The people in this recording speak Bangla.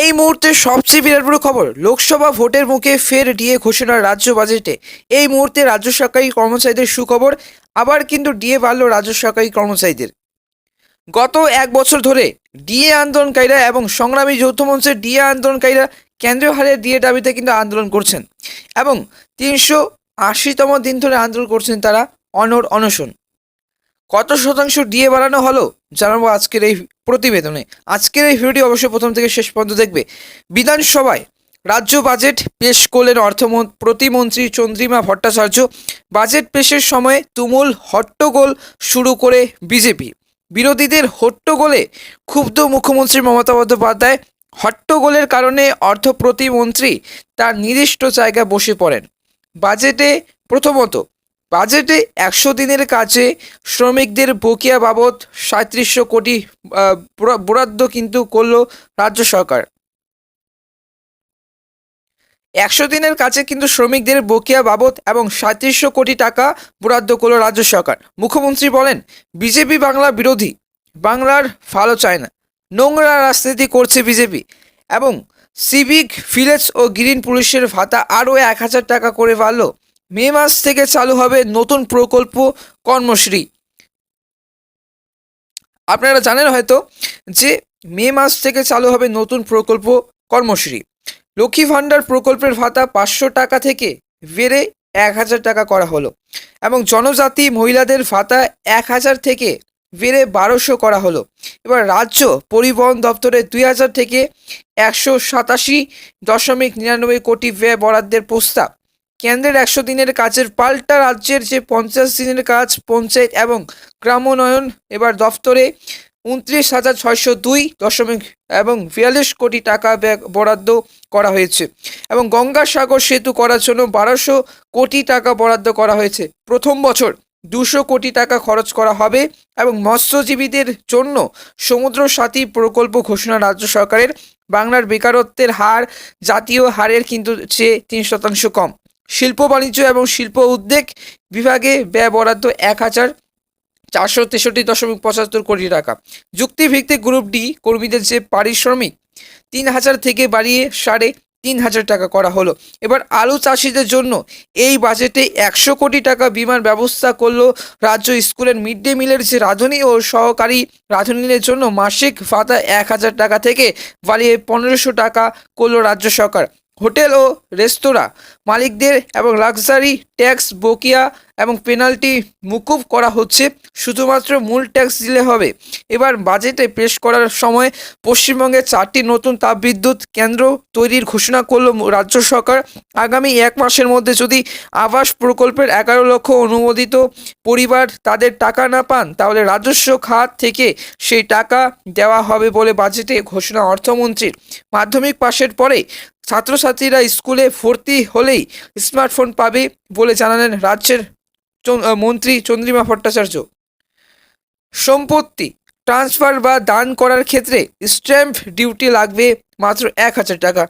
এই মুহূর্তে সবচেয়ে বিরাট বড় খবর, লোকসভা ভোটের মুখে ফের ডিএ ঘোষণা রাজ্য বাজেটে। এই মুহূর্তে রাজ্য সরকারি কর্মচারীদের সুখবর, আবার কিন্তু ডিএ বাড়ল রাজ্য সরকারি কর্মচারীদের। গত এক বছর ধরে ডিএ আন্দোলনকারীরা এবং সংগ্রামী যৌথ মঞ্চের ডিএ আন্দোলনকারীরা কেন্দ্রীয় হারে ডিএ দাবিতে কিন্তু আন্দোলন করছেন এবং তিনশো আশিতম দিন ধরে আন্দোলন করছেন তারা অনর অনশন। কত শতাংশ ডিএ বাড়ানো হলো জানাব আজকের এই প্রতিবেদনে। আজকের এই ভিডিওটি অবশ্যই প্রথম থেকে শেষ পর্যন্ত দেখবে। বিধানসভায় রাজ্য বাজেট পেশ করলেন অর্থমন্ত্রী প্রতিমন্ত্রী চন্দ্রিমা ভট্টাচার্য। বাজেট পেশের সময় তুমুল হট্টগোল শুরু করে বিজেপি। বিরোধীদের হট্টগোলে ক্ষুব্ধ মুখ্যমন্ত্রী মমতা বন্দ্যোপাধ্যায়। হট্টগোলের কারণে অর্থ প্রতিমন্ত্রী তার নির্দিষ্ট জায়গায় বসে পড়েন। বাজেটে প্রথমত বাজেটে একশো দিনের কাজে শ্রমিকদের বকেয়া বাবদ সাঁত্রিশশো কোটি বরাদ্দ কিন্তু করল রাজ্য সরকার। একশো দিনের কাছে কিন্তু শ্রমিকদের বকেয়া বাবদ এবং সাঁত্রিশশো কোটি টাকা বরাদ্দ করল রাজ্য সরকার। মুখ্যমন্ত্রী বলেন, বিজেপি বাংলা বিরোধী, বাংলার ভালো চায় না। নোংরা রাজনীতি করছে বিজেপি এবং সিভিক ভিলেজ ও গ্রিন পুলিশের ভাতা আরও এক হাজার টাকা করে বাড়ল। মে মাস থেকে চালু হবে নতুন প্রকল্প কর্মশ্রী আপনারা জানেন হয়তো যে মে মাস থেকে চালু হবে নতুন প্রকল্প কর্মশ্রী লক্ষ্মী ভাণ্ডার প্রকল্পের ভাতা পাঁচশো টাকা থেকে বেড়ে এক হাজার টাকা করা হলো এবং জনজাতি মহিলাদের ভাতা এক হাজার থেকে বেড়ে বারোশো করা হলো। এবার রাজ্য পরিবহন দপ্তরে দুই হাজার থেকে একশো সাতাশি দশমিক নিরানব্বই কোটি ব্যয় বরাদ্দের প্রস্তাব কেন্দ্রের একশো দিনের কাজের পাল্টা রাজ্যের যে পঞ্চাশ দিনের কাজ, পঞ্চায়েত এবং গ্রামোন্নয়ন, এবার দফতরে উনত্রিশ হাজার ছয়শো দুই দশমিক এবং বিয়াল্লিশ কোটি টাকা বরাদ্দ করা হয়েছে এবং গঙ্গাসাগর সেতু করার জন্য বারোশো কোটি টাকা বরাদ্দ করা হয়েছে। প্রথম বছর দুশো কোটি টাকা খরচ করা হবে এবং মৎস্যজীবীদের জন্য সমুদ্র সাথী প্রকল্প ঘোষণা রাজ্য সরকারের। বাংলার বেকারত্বের হার জাতীয় হারের কিন্তু চেয়ে তিন শতাংশ কম। শিল্প বাণিজ্য এবং শিল্প উদ্যোগ বিভাগে ব্যয় বরাদ্দ এক হাজার চারশো তেষট্টি দশমিক পঁচাত্তর কোটি টাকা। যুক্তিভিত্তিক গ্রুপ ডি কর্মীদের যে পারিশ্রমিক, তিন হাজার থেকে বাড়িয়ে সাড়ে তিন হাজার টাকা করা হলো। এবার আলু চাষিদের জন্য এই বাজেটে একশো কোটি টাকা বিমার ব্যবস্থা করল রাজ্য স্কুলের মিড ডে মিলের যে রাঁধুনি ও সহকারী রাঁধুনিদের জন্য মাসিক ভাতা এক হাজার টাকা থেকে বাড়িয়ে পনেরোশো টাকা করল রাজ্য সরকার। হোটেল ও রেস্তোরাঁ। মালিকদের এবং লাক্সারি ট্যাক্স, বকেয়া এবং পেনাল্টি মুকুব করা হচ্ছে, শুধুমাত্র মূল ট্যাক্স দিলে হবে। এবার বাজেটে পেশ করার সময় পশ্চিমবঙ্গে চারটি নতুন তাপবিদ্যুৎ কেন্দ্র তৈরির ঘোষণা করল রাজ্য সরকার। আগামী এক মাসের মধ্যে যদি আবাস প্রকল্পের এগারো লক্ষ অনুমোদিত পরিবার তাদের টাকা না পান, তাহলে রাজস্ব খাত থেকে সেই টাকা দেওয়া হবে বলে বাজেটে ঘোষণা অর্থমন্ত্রীর। মাধ্যমিক পাশের পরে ছাত্রছাত্রীরা স্কুলে ভর্তি হলেই স্মার্টফোন পাবে বলে জানালেন রাজ্যের মন্ত্রী চন্দ্রিমা ভট্টাচার্য। সম্পত্তি ট্রান্সফার বা দান করার ক্ষেত্রে স্ট্যাম্প ডিউটি লাগবে মাত্র এক হাজার টাকা।